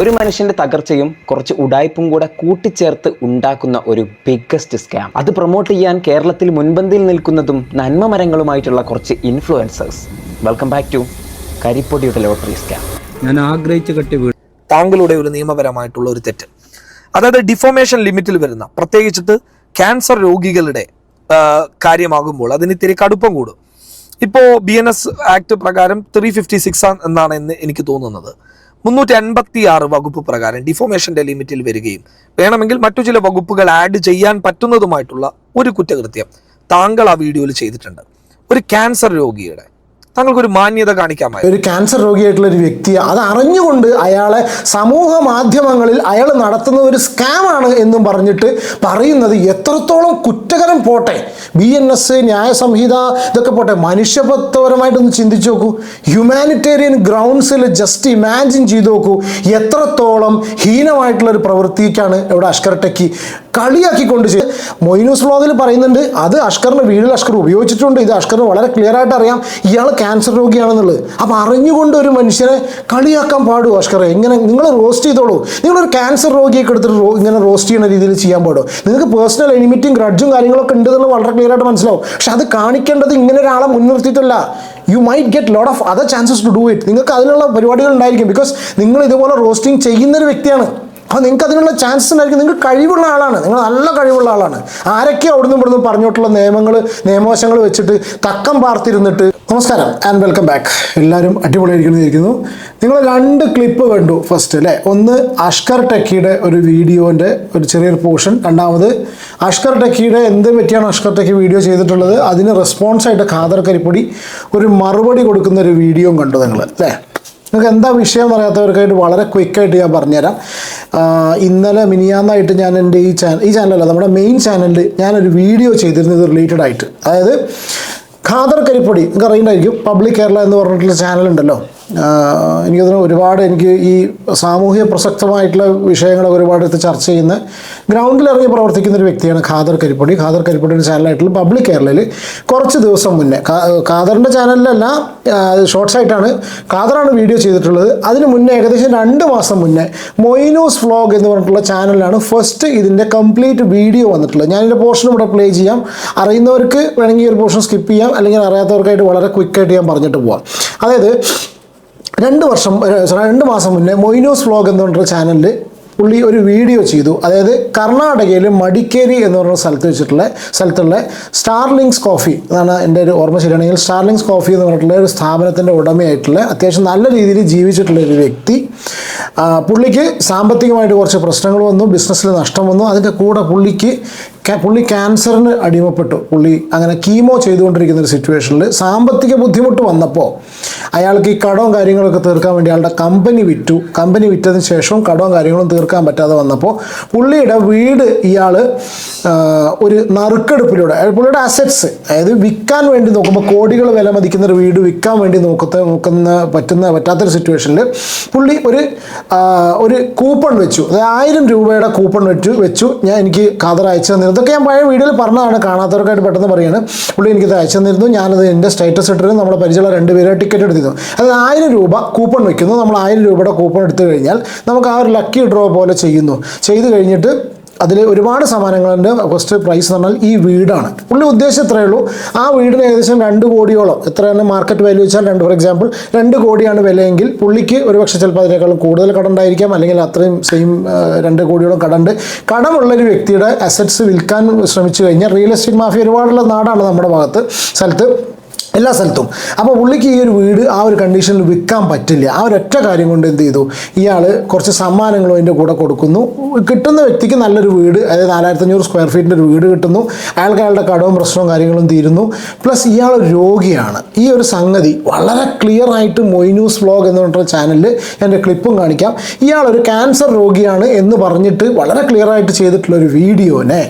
ഒരു മനുഷ്യന്റെ തകർച്ചയും കുറച്ച് ഉടായ്പും കൂടെ കൂട്ടിച്ചേർത്ത് ഉണ്ടാക്കുന്ന ഒരു ബിഗ്ഗസ്റ്റ് സ്കാം അത് പ്രൊമോട്ട് ചെയ്യാൻ കേരളത്തിൽ മുൻപന്തിയിൽ നിൽക്കുന്നതും നന്മ മരങ്ങളുമായിട്ടുള്ള കുറച്ച് ഇൻഫ്ലുവൻസേഴ്സ് വെൽക്കം ബാക്ക് ടു കരിപ്പൊടിയുടെ ലോട്ടറി സ്കാം ഞാൻ ആഗ്രഹിച്ചു കെട്ടി വീട്. താങ്കളുടെ ഒരു നിയമപരമായിട്ടുള്ള ഒരു തെറ്റ്. അതായത് ഡിഫോമേഷൻ ലിമിറ്റിൽ വരുന്ന പ്രത്യേകിച്ചിട്ട് ക്യാൻസർ രോഗികളുടെ കാര്യമാകുമ്പോൾ അതിന് ഇത്തിരി കടുപ്പം കൂടും. ഇപ്പോൾ ബി എൻ എസ് ആക്ട് പ്രകാരം ത്രീ ഫിഫ്റ്റി സിക്സ് എന്നാണ് എന്ന് എനിക്ക് തോന്നുന്നത്. മുന്നൂറ്റി അൻപത്തി ആറ് വകുപ്പ് പ്രകാരം ഡിഫോമേഷന്റെ ലിമിറ്റിൽ വരികയും വേണമെങ്കിൽ മറ്റു ചില വകുപ്പുകൾ ആഡ് ചെയ്യാൻ പറ്റുന്നതുമായിട്ടുള്ള ഒരു കുറ്റകൃത്യം താങ്കൾ ആ വീഡിയോയിൽ ചെയ്തിട്ടുണ്ട്. ഒരു ക്യാൻസർ രോഗിയുടെ താങ്കൾക്ക് ഒരു മാന്യത കാണിക്കാമായി ഒരു ക്യാൻസർ രോഗിയായിട്ടുള്ള ഒരു വ്യക്തിയെ അത് അറിഞ്ഞുകൊണ്ട് അയാളെ സമൂഹ മാധ്യമങ്ങളിൽ അയാൾ നടത്തുന്ന ഒരു സ്കാമാണ് എന്നും പറഞ്ഞിട്ട് പറയുന്നത് എത്രത്തോളം കുറ്റകരം പോട്ടെ. ബി എൻ എസ് ന്യായ സംഹിത ഇതൊക്കെ പോട്ടെ. മനുഷ്യപത്വപരമായിട്ടൊന്ന് ചിന്തിച്ചു നോക്കൂ. ഹ്യൂമാനിറ്റേറിയൻ ഗ്രൗണ്ട്സിൽ ജസ്റ്റ് ഇമാജിൻ ചെയ്തു നോക്കൂ. എത്രത്തോളം ഹീനമായിട്ടുള്ള ഒരു പ്രവൃത്തിക്കാണ് ഇവിടെ അഷ്കർ ടെക്കി. കളിയാക്കിക്കൊണ്ട് ചെയ്ത്. മൊയ്നൂസ് വ്ളോഗിൽ പറയുന്നുണ്ട് അത് അഷ്കറിന്റെ വീടിൽ അഷ്കർ ഉപയോഗിച്ചിട്ടുണ്ട്. ഇത് അഷ്കറിന് വളരെ ക്ലിയർ ആയിട്ട് അറിയാം. ഇയാൾ ക്യാൻസർ രോഗിയാണെന്നുള്ളത്. അപ്പം അറിഞ്ഞുകൊണ്ട് ഒരു മനുഷ്യനെ കളിയാക്കാൻ പാടുമോ അഷ്കറെ? ഇങ്ങനെ നിങ്ങൾ റോസ്റ്റ് ചെയ്തോളൂ. നിങ്ങളൊരു ക്യാൻസർ രോഗിയൊക്കെ എടുത്തിട്ട് ഇങ്ങനെ റോസ്റ്റ് ചെയ്യുന്ന രീതിയിൽ ചെയ്യാൻ പാടുമോ നിങ്ങൾക്ക് പേഴ്സണൽ എനിമിറ്റിയും ഗ്രഡ്ജും കാര്യങ്ങളൊക്കെ ഉണ്ട് എന്നുള്ളത് വളരെ ക്ലിയർ ആയിട്ട് മനസ്സിലാവും. പക്ഷെ അത് കാണിക്കേണ്ടത് ഇങ്ങനെ ഒരാളെ മുൻനിർത്തിയിട്ടല്ല. You might get lot of other chances to do it നിങ്ങൾക്ക് അതിനുള്ള പരിപാടികൾ ഉണ്ടായിരിക്കും. ബിക്കോസ് നിങ്ങൾ ഇതുപോലെ റോസ്റ്റിംഗ് ചെയ്യുന്ന ഒരു വ്യക്തിയാണ്. അപ്പോൾ നിങ്ങൾക്ക് അതിനുള്ള ചാൻസ് ഉണ്ടായിരിക്കും. നിങ്ങൾ കഴിവുള്ള ആളാണ്. നിങ്ങൾ നല്ല കഴിവുള്ള ആളാണ്. ആരൊക്കെ അവിടുന്ന് ഇവിടുന്ന് പറഞ്ഞിട്ടുള്ള നിയമങ്ങൾ നിയമവശങ്ങൾ വെച്ചിട്ട് തക്കം പാർത്തിരുന്നിട്ട് നമസ്കാരം ആൻഡ് വെൽക്കം ബാക്ക് എല്ലാവരും അടിപൊളിയായിരിക്കുന്നു ഇരിക്കുന്നു നിങ്ങൾ രണ്ട് ക്ലിപ്പ് കണ്ടു ഫസ്റ്റ് അല്ലേ ഒന്ന് അഷ്കർ ടെക്കിയുടെ ഒരു വീഡിയോന്റെ ഒരു ചെറിയൊരു പോർഷൻ രണ്ടാമത് അഷ്കർ ടെക്കിയുടെ എന്ത് പറ്റിയാണ് അഷ്കർ ടെക്കി വീഡിയോ ചെയ്തിട്ടുള്ളത്? അതിന് റെസ്പോൺസായിട്ട് ഖാദർ കരിപ്പൊടി ഒരു മറുപടി കൊടുക്കുന്ന ഒരു വീഡിയോയും കണ്ടു നിങ്ങൾ അല്ലേ നിങ്ങൾക്ക് എന്താ വിഷയം എന്ന് അറിയാത്തവർക്കായിട്ട് വളരെ ക്വിക്കായിട്ട് ഞാൻ പറഞ്ഞുതരാം. ഇന്നലെ മിനിയാന്നായിട്ട് ഞാൻ എന്റെ ഈ ചാനൽ ഈ ചാനലല്ല നമ്മുടെ മെയിൻ ചാനലിൽ ഞാനൊരു വീഡിയോ ചെയ്തിരുന്നത് റിലേറ്റഡ് ആയിട്ട്. അതായത് ഖാദർ കരിപ്പൊടി നിങ്ങൾക്ക് അറിയണ്ടായിരിക്കും പബ്ലിക് കേരള എന്ന് പറഞ്ഞിട്ടുള്ള ചാനലുണ്ടല്ലോ എനിക്കതിന് ഒരുപാട് എനിക്ക് ഈ സാമൂഹ്യ പ്രസക്തമായിട്ടുള്ള വിഷയങ്ങളൊക്കെ ഒരുപാട് എടുത്ത് ചർച്ച ചെയ്യുന്ന ഗ്രൗണ്ടിൽ ഇറങ്ങി പ്രവർത്തിക്കുന്ന ഒരു വ്യക്തിയാണ് ഖാദർ കരിപ്പൊടി. ഖാദർ കരിപ്പൊടിയുടെ ചാനലായിട്ടുള്ള പബ്ലിക് കേരളയിൽ കുറച്ച് ദിവസം മുന്നേ ഖാദറിന്റെ ചാനലിലല്ല ഷോർട്സ് ആയിട്ടാണ് ഖാദറാണ് വീഡിയോ ചെയ്തിട്ടുള്ളത്. അതിന് മുന്നേ ഏകദേശം രണ്ട് മാസം മുന്നേ മൊയ്നൂസ് വ്ലോഗ് എന്ന് പറഞ്ഞിട്ടുള്ള ചാനലിലാണ് ഫസ്റ്റ് ഇതിന്റെ കംപ്ലീറ്റ് വീഡിയോ വന്നിട്ടുള്ളത്. ഞാൻ ഇതിന്റെ പോർഷൻ ഇവിടെ പ്ലേ ചെയ്യാം. അറിയുന്നവർക്ക് വേണമെങ്കിൽ ഒരു പോർഷൻ സ്കിപ്പ് ചെയ്യാം. അല്ലെങ്കിൽ അറിയാത്തവർക്കായിട്ട് വളരെ ക്വിക്കായിട്ട് ഞാൻ പറഞ്ഞിട്ട് പോവാം. അതായത് രണ്ട് വർഷം രണ്ട് മാസം മുന്നേ മൊയ്നോസ് വ്ലോഗ് എന്ന് പറഞ്ഞ ചാനലിൽ പുള്ളി ഒരു വീഡിയോ ചെയ്തു. അതായത് കർണാടകയിൽ മടിക്കേരി എന്ന് പറഞ്ഞ സ്ഥലത്ത് വെച്ചിട്ടുള്ള സ്ഥലത്തുള്ള സ്റ്റാർലിങ്സ് കോഫി എന്നാണ് എന്റെ ഒരു ഓർമ്മ ശരിയാണെങ്കിൽ സ്റ്റാർലിങ്സ് കോഫി എന്ന് പറഞ്ഞിട്ടുള്ള ഒരു സ്ഥാപനത്തിന്റെ ഉടമയായിട്ടുള്ള അത്യാവശ്യം നല്ല രീതിയിൽ ജീവിച്ചിട്ടുള്ള ഒരു വ്യക്തി. പുള്ളിക്ക് സാമ്പത്തികമായിട്ട് കുറച്ച് പ്രശ്നങ്ങൾ വന്നു ബിസിനസ്സിൽ നഷ്ടം വന്നു. അതിന്റെ കൂടെ പുള്ളിക്ക് പുള്ളി ക്യാൻസറിന് അടിമപ്പെട്ടു. പുള്ളി അങ്ങനെ കീമോ ചെയ്തുകൊണ്ടിരിക്കുന്ന ഒരു സിറ്റുവേഷനിൽ സാമ്പത്തിക ബുദ്ധിമുട്ട് വന്നപ്പോൾ അയാൾക്ക് ഈ കടവും കാര്യങ്ങളൊക്കെ തീർക്കാൻ വേണ്ടി അയാളുടെ കമ്പനി വിറ്റു. കമ്പനി വിറ്റതിന് ശേഷവും കടവും കാര്യങ്ങളും തീർക്കാൻ പറ്റാതെ വന്നപ്പോൾ പുള്ളിയുടെ വീട് ഇയാൾ ഒരു നറുക്കെടുപ്പിലൂടെ പുള്ളിയുടെ അസറ്റ്സ് അതായത് വിൽക്കാൻ വേണ്ടി നോക്കുമ്പോൾ കോടികൾ വില മതിക്കുന്ന ഒരു വീട് വിൽക്കാൻ വേണ്ടി നോക്കത്തെ നോക്കുന്ന പറ്റുന്ന പറ്റാത്തൊരു സിറ്റുവേഷനിൽ പുള്ളി ഒരു ഒരു കൂപ്പൺ വെച്ചു. അതായത് ആയിരം രൂപയുടെ കൂപ്പൺ വെച്ചു വെച്ചു. ഞാൻ എനിക്ക് ഖാദർ അയച്ചു തന്നിരുന്നു. ഇതൊക്കെ ഞാൻ പഴയ വീഡിയോയിൽ പറഞ്ഞതാണ് കാണാത്തവർക്കായിട്ട് പെട്ടെന്ന് പറയുന്നത് പുള്ളി എനിക്കിത് അയച്ചു തന്നിരുന്നു ഞാനത് എന്റെ സ്റ്റേറ്റസ് ഇട്ടിരുന്നു നമ്മുടെ പരിചയമുള്ള രണ്ട് പേരെ ടിക്കറ്റ് എടുത്തിരുന്നു. അത് ആയിരം രൂപ കൂപ്പൺ വെക്കുന്നു. നമ്മൾ ആയിരം രൂപയുടെ കൂപ്പൺ എടുത്തു കഴിഞ്ഞാൽ നമുക്ക് ആ ഒരു ലക്കി ഡ്രോ പോലെ ചെയ്യുന്നു. ചെയ്ത് കഴിഞ്ഞിട്ട് അതിൽ ഒരുപാട് സമ്മാനങ്ങളുണ്ട് ഫസ്റ്റ് പ്രൈസ് എന്ന് പറഞ്ഞാൽ ഈ വീടാണ്. പുള്ളി ഉദ്ദേശം ഇത്രയേ ഉള്ളൂ. ആ വീടിന് ഏകദേശം രണ്ട് കോടിയോളം. എത്ര തന്നെ മാർക്കറ്റ് വാല്യൂ വെച്ചാൽ രണ്ട് ഫോർ എക്സാമ്പിൾ രണ്ട് കോടിയാണ് വിലയെങ്കിൽ പുള്ളിക്ക് ഒരുപക്ഷെ ചിലപ്പോൾ അതിനേക്കാളും കൂടുതൽ കടണ്ടായിരിക്കാം അല്ലെങ്കിൽ അത്രയും സെയിം രണ്ട് കോടിയോളം കടണ്ട് കടമുള്ള ഒരു വ്യക്തിയുടെ അസറ്റ്സ് വിൽക്കാൻ ശ്രമിച്ചു കഴിഞ്ഞാൽ റിയൽ എസ്റ്റേറ്റ് മാഫിയ ഒരുപാടുള്ള നാടാണ് നമ്മുടെ ഭാഗത്ത് സ്ഥലത്ത്. എല്ലാ സ്ഥലത്തും. അപ്പോൾ പുള്ളിക്ക് ഈ ഒരു വീട് ആ ഒരു കണ്ടീഷനിൽ വിൽക്കാൻ പറ്റില്ല. ആ ഒരൊറ്റ കാര്യം കൊണ്ട് എന്ത് ചെയ്തു? ഇയാൾ കുറച്ച് സമ്മാനങ്ങളും അതിന്റെ കൂടെ കൊടുക്കുന്നു. കിട്ടുന്ന വ്യക്തിക്ക് നല്ലൊരു വീട് അതായത് നാലായിരത്തി അഞ്ഞൂറ് സ്ക്വയർ ഫീറ്റിന്റെ ഒരു വീട് കിട്ടുന്നു. അയാൾക്ക് അയാളുടെ കടവും പ്രശ്നവും കാര്യങ്ങളും തീരുന്നു. പ്ലസ് ഇയാൾ രോഗിയാണ്. ഈ ഒരു സംഗതി വളരെ ക്ലിയർ ആയിട്ട് മൊയ്നൂസ് വ്ലോഗ് എന്ന് പറഞ്ഞ ചാനലിൽ എന്റെ ക്ലിപ്പും കാണിക്കാം. ഇയാൾ ഒരു ക്യാൻസർ രോഗിയാണ് എന്ന് പറഞ്ഞിട്ട് വളരെ ക്ലിയർ ആയിട്ട് ചെയ്തിട്ടുള്ള ഒരു വീഡിയോനെ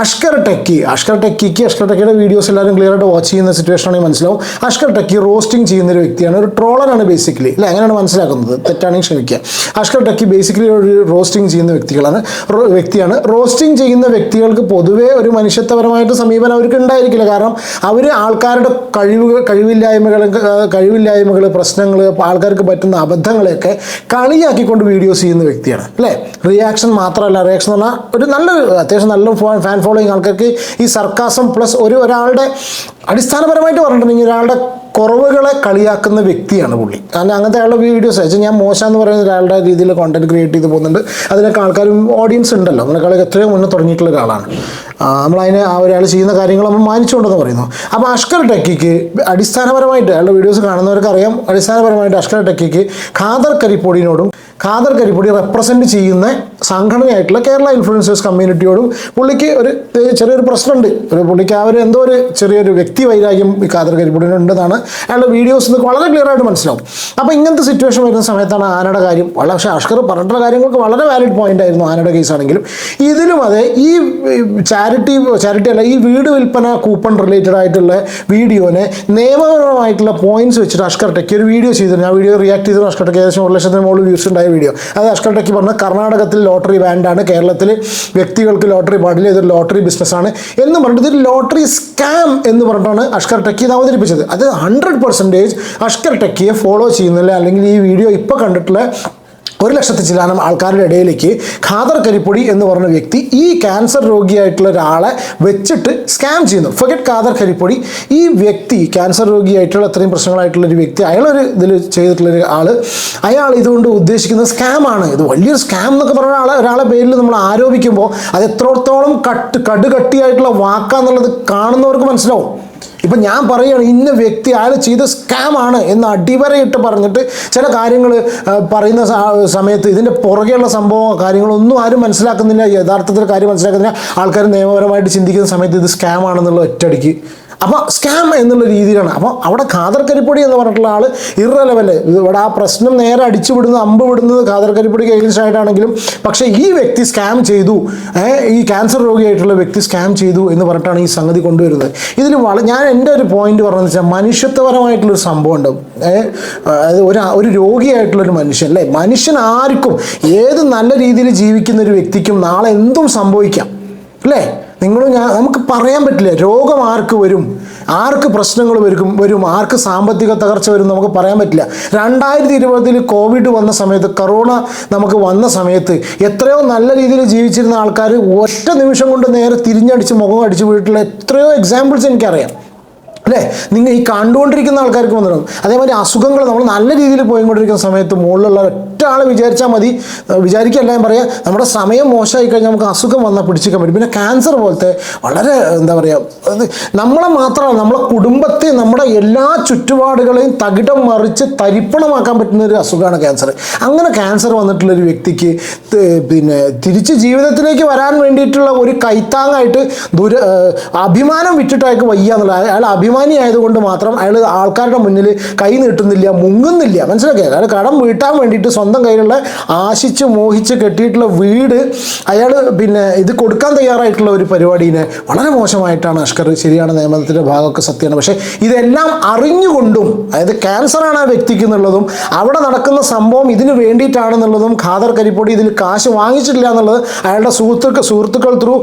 അഷ്കർ ടെക്കി അഷ്കർ ടെക്കിക്ക് അഷ്കർ ടെക്കിയുടെ വീഡിയോസ് എല്ലാവരും ക്ലിയർ ആയിട്ട് വാച്ച് ചെയ്യുന്ന സിറ്റുവേഷൻ മനസ്സിലാവും. മനസ്സിലാവും അഷ്കർ ടക്കി റോസ്റ്റിംഗ് ചെയ്യുന്ന ഒരു വ്യക്തിയാണ്. ഒരു ട്രോളറാണ് ബേസിക്കലി അല്ലെ? അങ്ങനെയാണ് മനസ്സിലാക്കുന്നത്. തെറ്റാണെങ്കിൽ ക്ഷമിക്കുക. അഷ്കർ ടക്കി ബേസിക്കലി ഒരു റോസ്റ്റിംഗ് ചെയ്യുന്ന വ്യക്തികളാണ്. വ്യക്തിയാണ്. റോസ്റ്റിംഗ് ചെയ്യുന്ന വ്യക്തികൾക്ക് പൊതുവേ ഒരു മനുഷ്യത്വപരമായിട്ട് സമീപനം അവർക്ക് ഉണ്ടായിരിക്കില്ല. കാരണം അവർ ആൾക്കാരുടെ കഴിവുകൾ കഴിവില്ലായ്മകൾ കഴിവില്ലായ്മകൾ പ്രശ്നങ്ങൾ ആൾക്കാർക്ക് പറ്റുന്ന അബദ്ധങ്ങളെയൊക്കെ കളിയാക്കിക്കൊണ്ട് വീഡിയോസ് ചെയ്യുന്ന വ്യക്തിയാണ്. അല്ലേ? റിയാക്ഷൻ മാത്രമല്ല. റിയാക്ഷൻ എന്ന് പറഞ്ഞാൽ ഒരു നല്ലൊരു അത്യാവശ്യം നല്ല ഫാൻ ഫോളോയിങ് ആൾക്കാർക്ക് ഈ സർക്കാസം പ്ലസ് ഒരു ഒരാളുടെ അടിസ്ഥാനപരമായിട്ട് പറഞ്ഞിട്ടുണ്ടെങ്കിൽ ഒരാളുടെ കുറവുകളെ കളിയാക്കുന്ന വ്യക്തിയാണ് പുള്ളി. കാരണം അങ്ങനത്തെ ആളുടെ വീഡിയോസ് അയച്ചാൽ ഞാൻ മോശം എന്ന് പറയുന്ന ഒരാളുടെ രീതിയിൽ കോണ്ടന്റ് ക്രിയേറ്റ് ചെയ്ത് പോകുന്നുണ്ട്. അതിനൊക്കെ ആൾക്കാരും ഓഡിയൻസ് ഉണ്ടല്ലോ. നമ്മളെക്കാളെ എത്രയോ മുന്നേ തുടങ്ങിയിട്ടുള്ള ഒരാളാണ്. നമ്മളതിനെ ആ ഒരാൾ ചെയ്യുന്ന കാര്യങ്ങൾ നമ്മൾ മാനിച്ചുകൊണ്ടെന്ന് പറയുന്നു. അപ്പോൾ അഷ്കർ ടെക്കിക്ക് അടിസ്ഥാനപരമായിട്ട് അയാളുടെ വീഡിയോസ് കാണുന്നവർക്ക് അറിയാം അടിസ്ഥാനപരമായിട്ട് അഷ്കർ ടെക്കിക്ക് ഖാദർ കരിപ്പൊടിനോടും ഖാദർ കരിപ്പൊടി റെപ്രസെന്റ് ചെയ്യുന്ന സംഘടനയായിട്ടുള്ള കേരള ഇൻഫ്ലുവൻസേഴ്സ് കമ്മ്യൂണിറ്റിയോടും പുള്ളിക്ക് ഒരു ചെറിയൊരു പ്രശ്നമുണ്ട്. ഒരു പുള്ളിക്ക് ആ ഒരു എന്തോ ഒരു ചെറിയൊരു വ്യക്തി വൈരാഗ്യം ഈ ഖാദർ കരിപ്പൊടിനുണ്ടെന്നാണ് അയാളുടെ വീഡിയോസ് വളരെ ക്ലിയർ ആയിട്ട് മനസ്സിലാവും. അപ്പോൾ ഇങ്ങനത്തെ സിറ്റുവേഷൻ വരുന്ന സമയത്താണ് ആനയുടെ കാര്യം വളരെ പക്ഷേ അഷ്കർ പറഞ്ഞിട്ടുള്ള കാര്യങ്ങൾക്ക് വളരെ വാലിഡ് പോയിന്റ് ആയിരുന്നു ആനയുടെ കേസ് ആണെങ്കിലും. ഇതിലും അതെ ഈ ചാരിറ്റി ചാരിറ്റി അല്ല ഈ വീട് വിൽപ്പന കൂപ്പൺ റിലേറ്റഡ് ആയിട്ടുള്ള വീഡിയോനെ നിയമപരമായിട്ടുള്ള പോയിന്റ്സ് വെച്ചിട്ട് അഷ്കർ ടെക്കി ഒരു വീഡിയോ ചെയ്തിരുന്നു. ആ വീഡിയോ റിയാക്ട് ചെയ്തിരുന്നു അഷ്കർ ടെക്കി ഏകദേശം ഒരു ലക്ഷത്തിന് മുകളിൽ വ്യൂസ് ഉണ്ടായ വീഡിയോ അത് അഷ്കർ ടെക്കി പറഞ്ഞ കർണാടകത്തിൽ ലോട്ടറി ബാൻഡാണ് കേരളത്തിൽ വ്യക്തികൾക്ക് ലോട്ടറി പാടില്ല ഇതൊരു ലോട്ടറി ബിസിനസ്സാണ് എന്ന് പറഞ്ഞിട്ട് ഇതൊരു ലോട്ടറി സ്കാം എന്ന് പറഞ്ഞിട്ടാണ് അഷ്കർ ടെക്കി ഇത് അവതരിപ്പിച്ചത്. അത് ഹൺഡ്രഡ് പെർസെന്റേജ് അഷ്കർ ടെക്കിയെ ഫോളോ ചെയ്യുന്നില്ല. അല്ലെങ്കിൽ ഈ വീഡിയോ ഇപ്പോൾ കണ്ടിട്ടുള്ള ഒരു ലക്ഷത്തി ചിലാനം ആൾക്കാരുടെ ഇടയിലേക്ക് ഖാദർ കരിപ്പൊടി എന്ന് പറഞ്ഞ വ്യക്തി ഈ ക്യാൻസർ രോഗിയായിട്ടുള്ള ഒരാളെ വെച്ചിട്ട് സ്കാം ചെയ്യുന്നു. ഫൊഗറ്റ് ഖാദർ കരിപ്പൊടി. ഈ വ്യക്തി ക്യാൻസർ രോഗിയായിട്ടുള്ള അത്രയും പ്രശ്നങ്ങളായിട്ടുള്ള ഒരു വ്യക്തി അയാളൊരു ഇതിൽ ചെയ്തിട്ടുള്ളൊരു ആൾ അയാൾ ഇതുകൊണ്ട് ഉദ്ദേശിക്കുന്നത് സ്കാമാണ് ഇത് വലിയൊരു സ്കാം എന്നൊക്കെ പറഞ്ഞ ആളെ ഒരാളെ പേരിൽ നമ്മൾ ആരോപിക്കുമ്പോൾ അത് എത്രത്തോളം കട്ട് കടുകട്ടിയായിട്ടുള്ള വാക്കാന്നുള്ളത് കാണുന്നവർക്ക് മനസ്സിലാവും. ഇപ്പം ഞാൻ പറയുകയാണ് ഇന്ന വ്യക്തി അയാൾ ചെയ്ത സ്കാം ആണ് എന്ന് അടിവരയിട്ട് പറഞ്ഞിട്ട് ചില കാര്യങ്ങൾ പറയുന്ന സമയത്ത് ഇതിന്റെ പുറകെയുള്ള സംഭവം കാര്യങ്ങളൊന്നും ആരും മനസ്സിലാക്കുന്നില്ല. യഥാർത്ഥത്തിൽ കാര്യം മനസ്സിലാക്കുന്നില്ല. ആൾക്കാർ നിയമപരമായിട്ട് ചിന്തിക്കുന്ന സമയത്ത് ഇത് സ്കാം സ്കാമാണെന്നുള്ള ഒറ്റയടിക്ക്. അപ്പോൾ സ്കാം എന്നുള്ള രീതിയിലാണ്. അപ്പോൾ അവിടെ ഖാദർ കരിപ്പൊടി എന്ന് പറഞ്ഞിട്ടുള്ള ആൾ ഇറലവന്റ് ഇവിടെ ആ പ്രശ്നം നേരെ അടിച്ചു വിടുന്നത് അമ്പ് വിടുന്നത് ഖാദർ കരിപ്പൊടിക്ക് എഗൻസ്റ്റ് ആയിട്ടാണെങ്കിലും. പക്ഷേ ഈ വ്യക്തി സ്കാം ചെയ്തു. ഈ ക്യാൻസർ രോഗിയായിട്ടുള്ള വ്യക്തി സ്കാം ചെയ്തു എന്ന് പറഞ്ഞിട്ടാണ് ഈ സംഗതി കൊണ്ടുവരുന്നത്. ഇതിൽ വള ഞാൻ എന്റെ ഒരു പോയിന്റ് പറഞ്ഞതെന്ന് വെച്ചാൽ മനുഷ്യത്വപരമായിട്ടുള്ളൊരു സംഭവം ഉണ്ട് അതായത് ഒരു ഒരു രോഗിയായിട്ടുള്ളൊരു മനുഷ്യൻ അല്ലേ? മനുഷ്യൻ ആർക്കും ഏത് നല്ല രീതിയിൽ ജീവിക്കുന്ന ഒരു വ്യക്തിക്കും നാളെ എന്തും സംഭവിക്കാം. അല്ലേ? നിങ്ങൾ ഞാൻ നമുക്ക് പറയാൻ പറ്റില്ല. രോഗം ആർക്ക് വരും? ആർക്ക് പ്രശ്നങ്ങൾ വരും വരും? ആർക്ക് സാമ്പത്തിക തകർച്ച വരും നമുക്ക് പറയാൻ പറ്റില്ല. രണ്ടായിരത്തി ഇരുപതിൽ കോവിഡ് വന്ന സമയത്ത് കൊറോണ നമുക്ക് വന്ന സമയത്ത് എത്രയോ നല്ല രീതിയിൽ ജീവിച്ചിരുന്ന ആൾക്കാർ ഒറ്റ നിമിഷം കൊണ്ട് നേരെ തിരിഞ്ഞടിച്ച് മുഖം അടിച്ച് വീട്ടിലുള്ള എത്രയോ എക്സാമ്പിൾസ് എനിക്കറിയാം. അല്ലേ? നിങ്ങൾ ഈ കണ്ടുകൊണ്ടിരിക്കുന്ന ആൾക്കാർക്ക് വന്നിടും അതേമാതിരി അസുഖങ്ങൾ നമ്മൾ നല്ല രീതിയിൽ പോയിക്കൊണ്ടിരിക്കുന്ന സമയത്ത് മുകളിലുള്ള ഒറ്റ ആൾ വിചാരിച്ചാൽ മതി. വിചാരിക്കല്ല ഞാൻ പറയാം നമ്മുടെ സമയം മോശമായി കഴിഞ്ഞാൽ നമുക്ക് അസുഖം വന്നാൽ പിടിച്ചിരിക്കാൻ പറ്റും. പിന്നെ ക്യാൻസർ പോലത്തെ വളരെ എന്താ പറയുക നമ്മളെ മാത്രമല്ല നമ്മുടെ കുടുംബത്തെ നമ്മുടെ എല്ലാ ചുറ്റുപാടുകളെയും തകിടം മറിച്ച് തരിപ്പണമാക്കാൻ പറ്റുന്ന ഒരു അസുഖമാണ് ക്യാൻസർ അങ്ങനെ ക്യാൻസർ വന്നിട്ടുള്ള ഒരു വ്യക്തിക്ക് പിന്നെ തിരിച്ച് ജീവിതത്തിലേക്ക് വരാൻ വേണ്ടിയിട്ടുള്ള ഒരു കൈത്താങ്ങായിട്ട് ദുര അഭിമാനം വിറ്റിട്ട് അയാൾക്ക് വയ്യ എന്നുള്ള അയാൾ അഭിമാനി ആയതുകൊണ്ട് മാത്രം അയാൾ ആൾക്കാരുടെ മുന്നിൽ കൈ നീട്ടുന്നില്ല മുങ്ങുന്നില്ല. മനസ്സിലാക്കിയ? അയാൾ കടം വീട്ടാൻ വേണ്ടിയിട്ട് സ്വന്തം കയ്യിലുള്ള ആശിച്ച് മോഹിച്ച് കെട്ടിയിട്ടുള്ള വീട് അയാൾ പിന്നെ ഇത് കൊടുക്കാൻ തയ്യാറായിട്ടുള്ള ഒരു പരിപാടീനെ വളരെ മോശമായിട്ടാണ് അഷ്കർ ശരിയാണ് നിയമത്തിന്റെ ഭാഗമൊക്കെ സത്യമാണ്. പക്ഷേ ഇതെല്ലാം അറിഞ്ഞുകൊണ്ടും അതായത് ക്യാൻസറാണ് ആ വ്യക്തിക്ക് എന്നുള്ളതും അവിടെ നടക്കുന്ന സംഭവം ഇതിന് വേണ്ടിയിട്ടാണെന്നുള്ളതും ഖാദർ കരിപ്പൊടി ഇതിൽ കാശ് വാങ്ങിച്ചിട്ടില്ല എന്നുള്ളത് അയാളുടെ സുഹൃത്തുക്കൾ സുഹൃത്തുക്കൾ ത്രൂ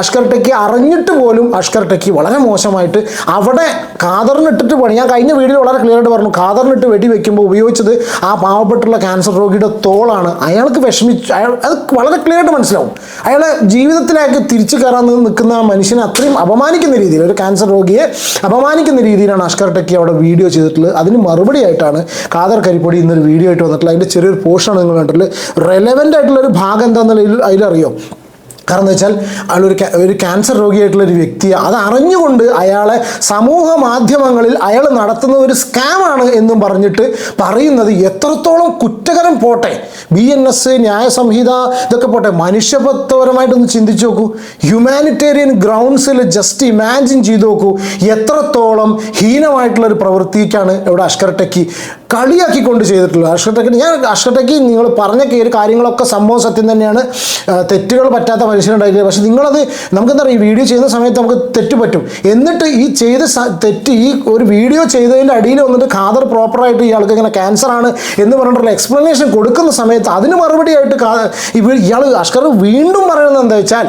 അഷ്കർ ടെക്കി അറിഞ്ഞിട്ട് പോലും അഷ്കർ ടെക്കി വളരെ മോശമായിട്ട് അവിടെ ഖാദറിനിട്ടിട്ട് പണി. ഞാൻ കഴിഞ്ഞ വീഡിയോ വളരെ ക്ലിയർ ആയിട്ട് പറഞ്ഞു. ഖാദറിനിട്ട് വെടി വെക്കുമ്പോൾ ഉപയോഗിച്ചത് ആ പാവപ്പെട്ടുള്ള ക്യാൻസർ രോഗിയുടെ തോളാണ്. അയാൾക്ക് വിഷമിച്ച് അയാൾ അത് വളരെ ക്ലിയർ ആയിട്ട് മനസ്സിലാവും. അയാളെ ജീവിതത്തിലേക്ക് തിരിച്ചു കയറാൻ നിൽക്കുന്ന മനുഷ്യനെ അത്രയും അപമാനിക്കുന്ന രീതിയിൽ ഒരു ക്യാൻസർ രോഗിയെ അപമാനിക്കുന്ന രീതിയിലാണ് അഷ്കർ ടെക്കി അവിടെ വീഡിയോ ചെയ്തിട്ടുള്ളത്. അതിന് മറുപടി ആയിട്ടാണ് ഖാദർ കരിപ്പൊടി ഇന്നൊരു വീഡിയോ ആയിട്ട് വന്നിട്ടുള്ളത്. അതിന്റെ ചെറിയൊരു പോർഷനാണ് നിങ്ങൾ കണ്ടിട്ടുള്ളത്. റെലവന്റ് ആയിട്ടുള്ള ഒരു ഭാഗം എന്താണെന്നുള്ള അതിലറിയോ? കാരണം എന്ന് വെച്ചാൽ അയാൾ ഒരു ക്യാ- ഒരു ക്യാൻസർ രോഗിയായിട്ടുള്ള ഒരു വ്യക്തിയെ അത് അറിഞ്ഞുകൊണ്ട് അയാളെ സമൂഹ മാധ്യമങ്ങളിൽ അയാൾ നടത്തുന്ന ഒരു സ്കാമാണ് എന്നും പറഞ്ഞിട്ട് പറയുന്നത് എത്രത്തോളം കുറ്റകരം പോട്ടെ. ബി എൻ എസ് ന്യായ സംഹിത ഇതൊക്കെ പോട്ടെ. മനുഷ്യപത്വപരമായിട്ടൊന്ന് ചിന്തിച്ചു നോക്കൂ. ഹ്യൂമാനിറ്റേറിയൻ ഗ്രൗണ്ട്സിൽ ജസ്റ്റ് ഇമാജിൻ ചെയ്തു നോക്കൂ. എത്രത്തോളം ഹീനമായിട്ടുള്ള ഒരു പ്രവൃത്തിക്കാണ് ഇവിടെ അഷ്കർ ടെക്കി. കളിയാക്കിക്കൊണ്ട് ചെയ്തിട്ടുള്ളത് അഷ്കട്ടയ്ക്ക് ഞാൻ അഷ്കട്ടയ്ക്ക് നിങ്ങൾ പറഞ്ഞ കയറി കാര്യങ്ങളൊക്കെ സംഭവം സത്യം തന്നെയാണ്. തെറ്റുകൾ പറ്റാത്ത മനുഷ്യനുണ്ടായില്ല പക്ഷെ നിങ്ങളത് നമുക്കെന്താ ഈ വീഡിയോ ചെയ്യുന്ന സമയത്ത് നമുക്ക് തെറ്റ് പറ്റും. എന്നിട്ട് ഈ ചെയ്ത തെറ്റ് ഈ ഒരു വീഡിയോ ചെയ്തതിന്റെ അടിയിൽ വന്നിട്ട് ഖാദർ പ്രോപ്പറായിട്ട് ഇയാൾക്ക് ഇങ്ങനെ ക്യാൻസർ ആണ് എന്ന് പറഞ്ഞിട്ടുള്ള എക്സ്പ്ലനേഷൻ കൊടുക്കുന്ന സമയത്ത് അതിന് മറുപടിയായിട്ട് ഇയാൾ അഷ്കർ വീണ്ടും പറയുന്നത് എന്താ വെച്ചാൽ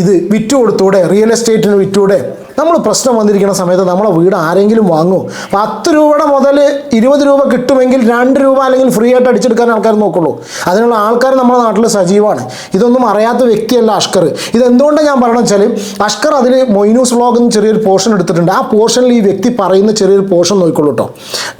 ഇത് വിറ്റ് കൊടുത്തൂടെ റിയൽ എസ്റ്റേറ്റിന് വിറ്റൂടെ. നമ്മൾ പ്രശ്നം വന്നിരിക്കുന്ന സമയത്ത് നമ്മളെ വീട് ആരെങ്കിലും വാങ്ങുമോ പത്ത് രൂപയുടെ മുതൽ ഇരുപത് രൂപ കിട്ടുമെങ്കിൽ രണ്ട് രൂപ അല്ലെങ്കിൽ ഫ്രീ ആയിട്ട് അടിച്ചെടുക്കാൻ ആൾക്കാർ നോക്കുള്ളൂ. അതിനുള്ള ആൾക്കാർ നമ്മുടെ നാട്ടിൽ സജീവമാണ്. ഇതൊന്നും അറിയാത്ത വ്യക്തിയല്ല അഷ്കർ. ഇതെന്തുകൊണ്ടാണ് ഞാൻ പറയണം വെച്ചാൽ അഷ്കർ അതിൽ മൊയ്നൂസ് വ്ളോഗ് എന്ന് ചെറിയൊരു പോർഷൻ എടുത്തിട്ടുണ്ട്. ആ പോർഷനിൽ ഈ വ്യക്തി പറയുന്ന ചെറിയൊരു പോർഷൻ നോക്കിക്കൊള്ളൂ കേട്ടോ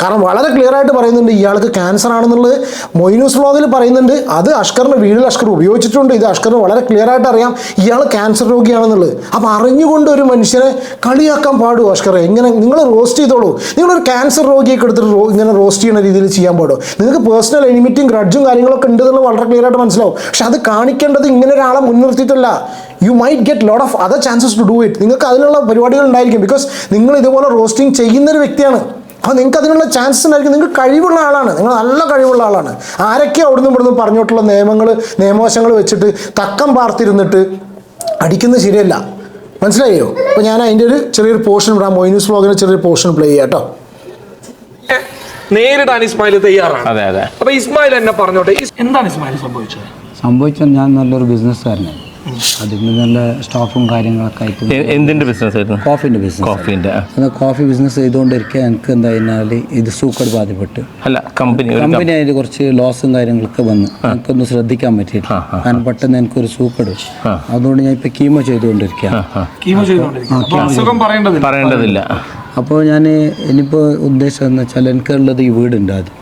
കാരണം വളരെ ക്ലിയർ ആയിട്ട് പറയുന്നുണ്ട് ഇയാൾക്ക് ക്യാൻസർ ആണെന്നുള്ളത്. മൊയ്നൂസ് വ്ലോഗിൽ പറയുന്നുണ്ട് അത് അഷ്കറിന്റെ വീട്ടിൽ അഷ്കർ ഉപയോഗിച്ചിട്ടുണ്ട്. ഇത് അഷ്കറിന് വളരെ ക്ലിയർ ആയിട്ട് അറിയാം ഇയാൾ ക്യാൻസർ രോഗിയാണെന്നുള്ളത്. അപ്പം അറിഞ്ഞുകൊണ്ട് ഒരു മനുഷ്യനെ കളിയാക്കാൻ പാടുമോ അഷ്കറെ? ഇങ്ങനെ നിങ്ങൾ റോസ്റ്റ് ചെയ്തോളൂ. നിങ്ങളൊരു ക്യാൻസർ രോഗിയൊക്കെ എടുത്തിട്ട് റോ- ഇങ്ങനെ റോസ്റ്റ് ചെയ്യുന്ന രീതിയിൽ ചെയ്യാൻ പാടുമോ നിങ്ങൾക്ക് പേഴ്സണൽ എനിമിറ്റിയും ഗ്രഡ്ജും കാര്യങ്ങളൊക്കെ ഉണ്ട് എന്നുള്ളത് വളരെ ക്ലിയർ ആയിട്ട് മനസ്സിലാവും. പക്ഷെ അത് കാണിക്കേണ്ടത് ഇങ്ങനെ ഒരാളെ മുൻനിർത്തിയിട്ടല്ല. You might get lot of other chances to do it നിങ്ങൾക്ക് അതിനുള്ള പരിപാടികൾ ഉണ്ടായിരിക്കും. ബിക്കോസ് നിങ്ങൾ ഇതുപോലെ റോസ്റ്റിംഗ് ചെയ്യുന്നൊരു വ്യക്തിയാണ്. അപ്പോൾ നിങ്ങൾക്ക് അതിനുള്ള ചാൻസസ് ഉണ്ടായിരിക്കും. നിങ്ങൾ കഴിവുള്ള ആളാണ്. നിങ്ങൾ നല്ല കഴിവുള്ള ആളാണ്. ആരൊക്കെ അവിടുന്ന് ഇവിടുന്ന് പറഞ്ഞിട്ടുള്ള നിയമങ്ങൾ നിയമവശങ്ങൾ വെച്ചിട്ട് തക്കം പാർത്തിരുന്നിട്ട് അടിക്കുന്നത് ശരിയല്ല. മനസ്സിലായോ? അപ്പോൾ ഞാൻ അതിന്റെ ഒരു ചെറിയൊരു പോർഷൻ ഇടാം. മൊയ്നൂസ് വ്ളോഗിന്റെ ചെറിയൊരു പോർഷൻ പ്ലേ ചെയ്യാം കേട്ടോ നേരിടാൻ ഇസ്മായിൽ തയ്യാറാണ്. അതെ അതെ. അപ്പൊ ഇസ്മായിൽ എന്നെ പറഞ്ഞോട്ടെ എന്താണ് ഇസ്മായിൽ സംഭവിച്ചത്? സംഭവിച്ചാൽ ഞാൻ നല്ലൊരു ബിസിനസ്സുകാരനാണ് അതിന് നല്ല സ്റ്റോക്കും കാര്യങ്ങളൊക്കെ ആയിട്ട് എന്തിന്റെ ബിസിനസ് ആയിരുന്നു? കോഫിന്റെ ബിസിനസ് കോഫിന്റെ ആ. കോഫി ബിസിനസ് ചെയ്തുകൊണ്ടിരിക്കുക എനിക്ക് എന്താ കഴിഞ്ഞാൽ ഇത് സൂക്കട് ബാധ്യപ്പെട്ട് അല്ല കമ്പനി കമ്പനി ആയിട്ട് കുറച്ച് ലോസും കാര്യങ്ങളൊക്കെ വന്നു. എനിക്കൊന്നും ശ്രദ്ധിക്കാൻ പറ്റിയിട്ടില്ല. ഞാൻ പെട്ടെന്ന് എനിക്കൊരു സൂക്കട് അതുകൊണ്ട് ഞാൻ ഇപ്പൊ കീമോ ചെയ്തുകൊണ്ടിരിക്കുകയാണ് ആ, കീമോ ചെയ്തുകൊണ്ടിരിക്കും അപ്പൊ അസുഖം പറയേണ്ടതില്ല. അപ്പോൾ ഞാൻ ഇനിയിപ്പോൾ ഉദ്ദേശം എന്ന് വെച്ചാൽ എനിക്കുള്ളത് ഈ വീടുണ്ട് ആദ്യം.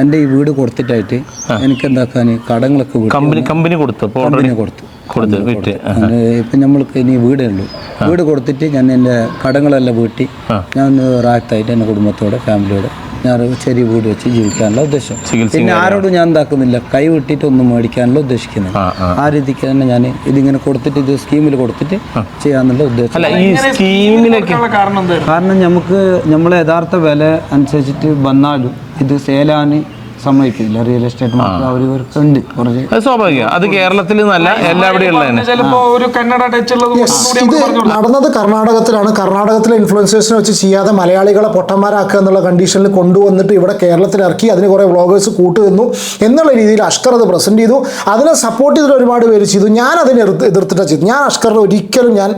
എന്റെ ഈ വീട് കൊടുത്തിട്ടായിട്ട് എനിക്ക് എന്താക്കാൻ കടങ്ങളൊക്കെ കമ്പനി കമ്പനി കൊടുത്തു? കമ്പനി കൊടുത്തു. കൊടുത്തു വിറ്റ് ആ. ഇപ്പം നമ്മൾക്ക് ഇനി വീടേ ഉള്ളൂ. വീട് കൊടുത്തിട്ട് ഞാൻ എന്റെ കടങ്ങളെല്ലാം വീട്ടി. ഞാൻ റാത്തായിട്ട് എന്റെ കുടുംബത്തോടെ ഫാമിലിയോടെ ഞാൻ ചെറിയ വീട് വെച്ച് ജീവിക്കാനുള്ള ഉദ്ദേശം. പിന്നെ ആരോടും ഞാൻ എന്താക്കുന്നില്ല. കൈ വിട്ടിട്ട് ഒന്നും മേടിക്കാനുള്ള ഉദ്ദേശിക്കുന്നത് ആ, രീതിക്ക് തന്നെ ഞാൻ ഇതിങ്ങനെ കൊടുത്തിട്ട് ഇത് സ്കീമിൽ കൊടുത്തിട്ട് ചെയ്യാന്നുള്ള ഉദ്ദേശം. അല്ല ഈ സ്കീമിലൊക്കെ കാരണം എന്തായിരുന്നു? കാരണം നമുക്ക് നമ്മളെ യഥാർത്ഥ വില അനുസരിച്ചിട്ട് വന്നാലും ഇത് സേലാന് സമ്മതിക്കില്ല. റിയൽ എസ്റ്റേറ്റ് ഉണ്ട് കുറച്ച് അത് സ്വാഭാവികം. അത് കേരളത്തിൽ നല്ല എല്ലാവിടെയും ഉള്ളതാണ് ചിലപ്പോ ഒരു കന്നഡ ടച്ച് ഉള്ളത് Yes, ഒന്നുകൂടി ഇത് നമുക്ക് പറഞ്ഞു നടന്നത് കർണാടകത്തിലാണ്. കർണാടകത്തിലെ ഇൻഫ്ലുവൻസേഴ്സിനെ വെച്ച് ചെയ്യാതെ മലയാളികളെ പൊട്ടന്മാരാക്കുക എന്നുള്ള കണ്ടീഷനിൽ കൊണ്ടുവന്നിട്ട് ഇവിടെ കേരളത്തിൽ ഇറക്കി അതിന് കുറേ വ്ളോഗേഴ്സ് കൂട്ടുനിന്നു എന്നുള്ള രീതിയിൽ അഷ്കർ അത് പ്രസന്റ് ചെയ്തു. അതിനെ സപ്പോർട്ട് ചെയ്തിട്ട് ഒരുപാട് പേര് ചെയ്തു. ഞാൻ അതിനെ എതിർത്ത് എതിർത്തിട്ടാണ് ചെയ്തു ഞാൻ അഷ്കറിനെ ഒരിക്കലും ഞാൻ